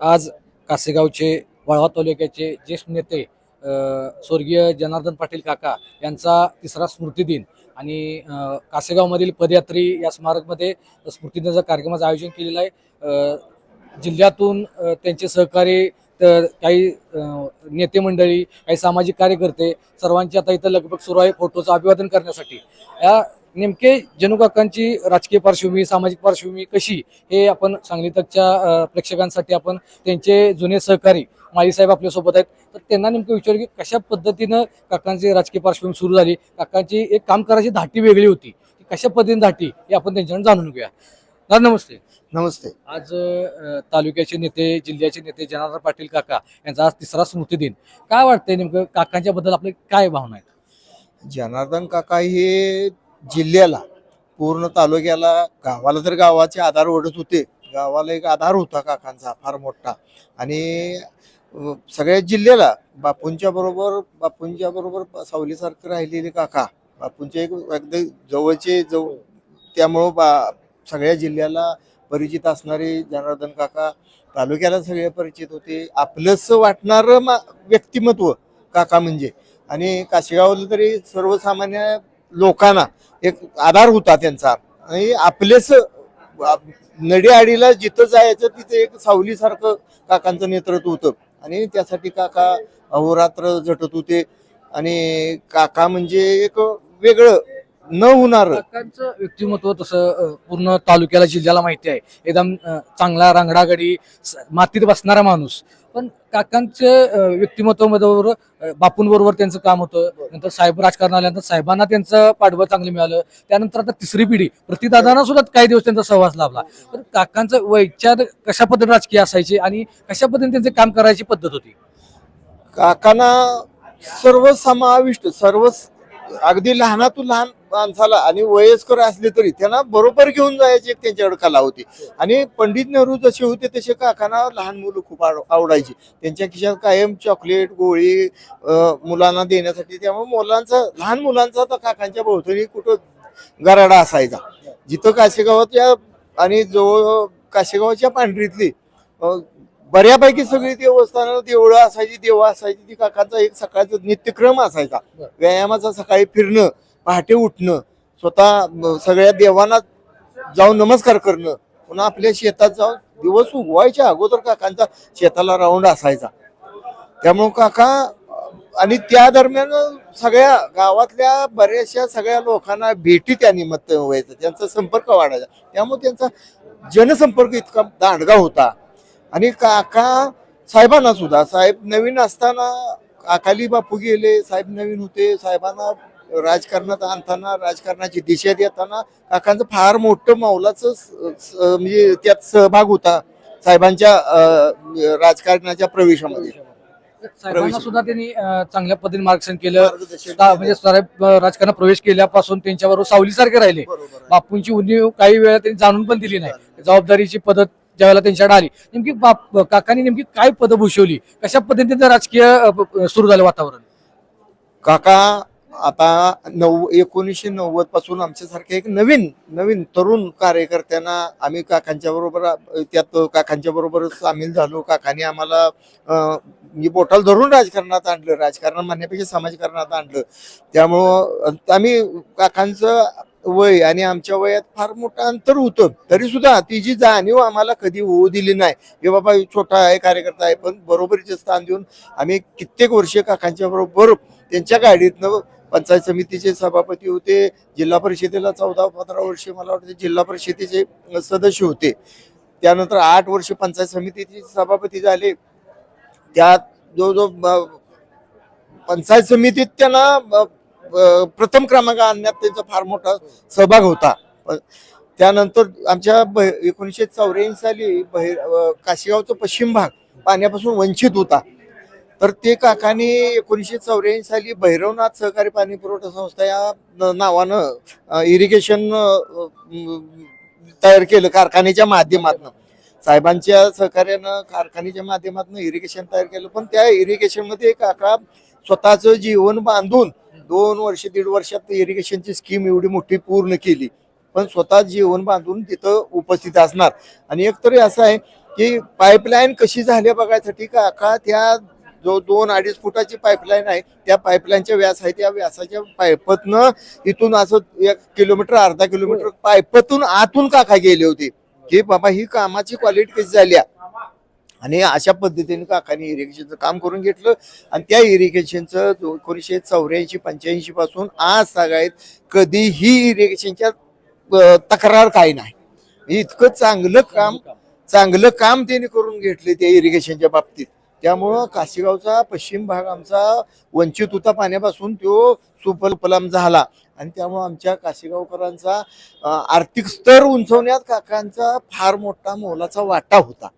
आज कासेगावचे वाळवा तालुक्याचे ज्येष्ठ नेते स्वर्गीय जनार्दन पाटील काका यांचा तिसरा स्मृतिदिन आणि कासेगावमधील पदयात्री या स्मारकमध्ये स्मृतिदिनाचा कार्यक्रमाचं आयोजन केलेलं आहे. जिल्ह्यातून त्यांचे सहकारी तर काही नेते मंडळी काही सामाजिक कार्यकर्ते सर्वांची आता इथं लगबग सुरू आहे फोटोचं अभिवादन करण्यासाठी. या नेमके जनुकाकांची राजकीय पार्श्वभूमी सामाजिक पार्श्वभूमी कशी हे आपण सांगली तकच्या प्रेक्षकांसाठी आपण त्यांचे जुने सहकारी माळी साहेब आपल्यासोबत आहेत. तर त्यांना नेमकं विचारू की कशा पद्धतीनं काकांची राजकीय पार्श्वभूमी सुरू झाली? काकांची एक काम करायची धाटी वेगळी होती. कशा पद्धतीने धाटी हे आपण त्यांच्याकडून जाणून घेऊया. दादा नमस्ते. नमस्ते. आज तालुक्याचे नेते जिल्ह्याचे नेते जनार्दन पाटील काका यांचा आज तिसरा स्मृती दिन काय वाटतंय नेमकं काकांच्या बद्दल आपले काय भावना आहेत? जनार्दन काका हे जिल्ह्याला पूर्ण तालुक्याला गावाला तर गावाचे आधार ओढत होते. गावाला एक आधार होता काकांचा फार मोठा. आणि सगळ्या जिल्ह्याला बापूंच्या बरोबर बापूंच्या बरोबर सावलीसारखं राहिलेले काका. बापूंचे एक अगदी जवळचे जवळ त्यामुळं बा सगळ्या जिल्ह्याला परिचित असणारे जनार्दन काका तालुक्याला सगळे परिचित होते. आपलंच वाटणारं मा व्यक्तिमत्व काका म्हणजे. आणि काशीगावला तरी सर्वसामान्य लोकांना एक आधार होता त्यांचा. आणि आपलेच नडीआडीला जिथं जायचं तिथे एक सावलीसारखं काकांचं नेतृत्व होतं. आणि त्यासाठी काका अहोरात्र झटत होते. आणि काका म्हणजे एक वेगळं न होणार. काकांचं व्यक्तिमत्व तसं पूर्ण तालुक्याला जिल्ह्याला माहिती आहे. एकदम चांगला रांगडागडी स- मातीत बसणारा माणूस. काकांचे व्यक्तिमत्वाबरोबर बापूंबरोबर त्यांचं काम होतं. नंतर साहेब राजकारण आल्यानंतर साहेबांना त्यांचं पाठबळ चांगलं मिळालं. त्यानंतर आता तिसरी पिढी. प्रतिदादांना सुद्धा काही दिवस त्यांचा सहवास लाभला. तर काकांचं वैचार कशा पद्धतीने राजकीय असायचे आणि कशा पद्धतीने त्यांचे काम करायची पद्धत होती? काकांना सर्व समाविष्ट सर्व अगदी लहानातून लहान माणसाला आणि वयस्कर असले तरी त्यांना बरोबर घेऊन जायची त्यांच्याकडे कला होती. आणि पंडित नेहरू जसे होते तसे काकांना लहान मुलं खूप आव- आवडायची. त्यांच्या खिशात कायम चॉकलेट गोळी मुलांना देण्यासाठी. त्यामुळे मुलांचा लहान मुलांचा तर काकांच्या भोवतणी कुठं गराडा असायचा. जिथं काशेगावाच्या आणि जवळ काशेगावच्या पांढरीतली बऱ्यापैकी सगळी देवस्थानं देवळं असायची देवळं असायची. ती काकांचा एक सकाळचा नित्यक्रम असायचा. व्यायामाचा सकाळी फिरणं पहाटे उठणं स्वतः सगळ्या देवांना जाऊन नमस्कार करणं पुन्हा आपल्या शेतात जाऊन दिवस उगवायच्या अगोदर काकांचा शेताला राऊंड असायचा. त्यामुळं काका आणि त्या दरम्यान सगळ्या गावातल्या बऱ्याचशा सगळ्या लोकांना भेटी त्या निमित्त व्हायचं त्यांचा संपर्क वाढायचा. त्यामुळे त्यांचा जनसंपर्क इतका दांडगा होता. आणि काका साहेबांना सुद्धा साहेब नवीन असताना अकाली बापू गेले साहेब नवीन होते साहेबांना राजकारणात आणताना राजकारणाची दिशा देताना काकांचं फार मोठं मौलाचं म्हणजे त्यात सहभाग होता साहेबांच्या राजकारणाच्या प्रवेशामध्ये. साहेबांना सुद्धा त्यांनी चांगल्या पद्धतीने मार्गदर्शन केलं. म्हणजे साहेब राजकारणात प्रवेश केल्यापासून त्यांच्याबरोबर सावलीसारखे राहिले. बापूंची उणीव काही वेळा त्यांनी जाणून पण दिली नाही. जबाबदारीची पद्धत ज्यावेळेला त्यांच्याकडे आली. नेमकी बाप काकांनी नेमकी काय पद भूषवली? कशा पद्धतीने राजकीय सुरू झालं वातावरण? काका आता नऊ एकोणीसशे नव्वदपासून आमच्यासारखे एक नवीन नवीन तरुण कार्यकर्त्यांना आम्ही काकांच्या बरोबर त्यात काकांच्या बरोबर सामील झालो. काकांनी आम्हाला मी बोटाल बोटाला धरून राजकारणात आणलं राजकारण म्हणण्यापेक्षा समाजकारणात आणलं. त्यामुळं आम्ही काकांचं वय आणि आमच्या वयात फार मोठं अंतर होतं. तरी सुद्धा ती जी जाणीव आम्हाला कधी होऊ दिली नाही हे बाबा छोटा आहे कार्यकर्ता आहे पण बरोबरीचे स्थान देऊन आम्ही कित्येक वर्ष काकांच्या बरोबर त्यांच्या गाडीतनं पंचायत समितीचे सभापती होते जिल्हा परिषदेला चौदा पंधरा वर्ष मला वाटतं जिल्हा परिषदेचे सदस्य होते. त्यानंतर आठ वर्ष पंचायत समितीचे सभापती झाले. त्यात जो जो पंचायत समितीत त्यांना प्रथम क्रमांक आणण्यात त्यांचा फार मोठा सहभाग होता. त्यानंतर आमच्या ब- एकोणीसशे चौऱ्याऐंशी साली बहिर काशीगावचा पश्चिम भाग पाण्यापासून वंचित होता. तर ते काकाने एकोणीसशे चौऱ्याऐंशी साली भैरवनाथ सहकारी पाणी पुरवठा संस्था या न- नावानं इरिगेशन तयार केलं कारखान्याच्या माध्यमातून. साहेबांच्या सहकार्यानं कारखान्याच्या माध्यमातून इरिगेशन तयार केलं. पण त्या इरिगेशनमध्ये काका स्वतःचं जीवन बांधून दोन वर्ष दीड वर्षात इरिगेशनची स्कीम एवढी मोठी पूर्ण केली. पण स्वतः जीवन बांधून तिथं उपस्थित असणार. आणि एक तरी असं आहे की पाईपलाईन कशी झाली बघायसाठी काका त्या जो दोन अडीच फुटाची पाईपलाईन आहे त्या पाईपलाईनच्या व्यास आहे त्या व्यासाच्या पाईपतनं इथून असं एक किलोमीटर अर्धा किलोमीटर पाईपतून आतून काका गेले होते. की बाबा ही कामाची क्वालिटी कशी झाली. आणि अशा पद्धतीने काकाने इरिगेशनचं काम करून घेतलं. आणि त्या इरिगेशनचं एकोणीसशे चौऱ्याऐंशी पंच्याऐंशी पासून आज सगळ्यात कधीही इरिगेशनच्या तक्रार काही नाही. इतकं चांगलं काम चांगलं काम. त्यांनी करून घेतले त्या इरिगेशनच्या बाबतीत. त्यामुळं काशीगावचा पश्चिम भाग आमचा वंचित होता पाण्यापासून तो सुफलफलाम झाला. आणि त्यामुळं आमच्या काशीगावकरांचा आर्थिक स्तर उंचवण्यात काकांचा फार मोठा मोलाचा वाटा होता.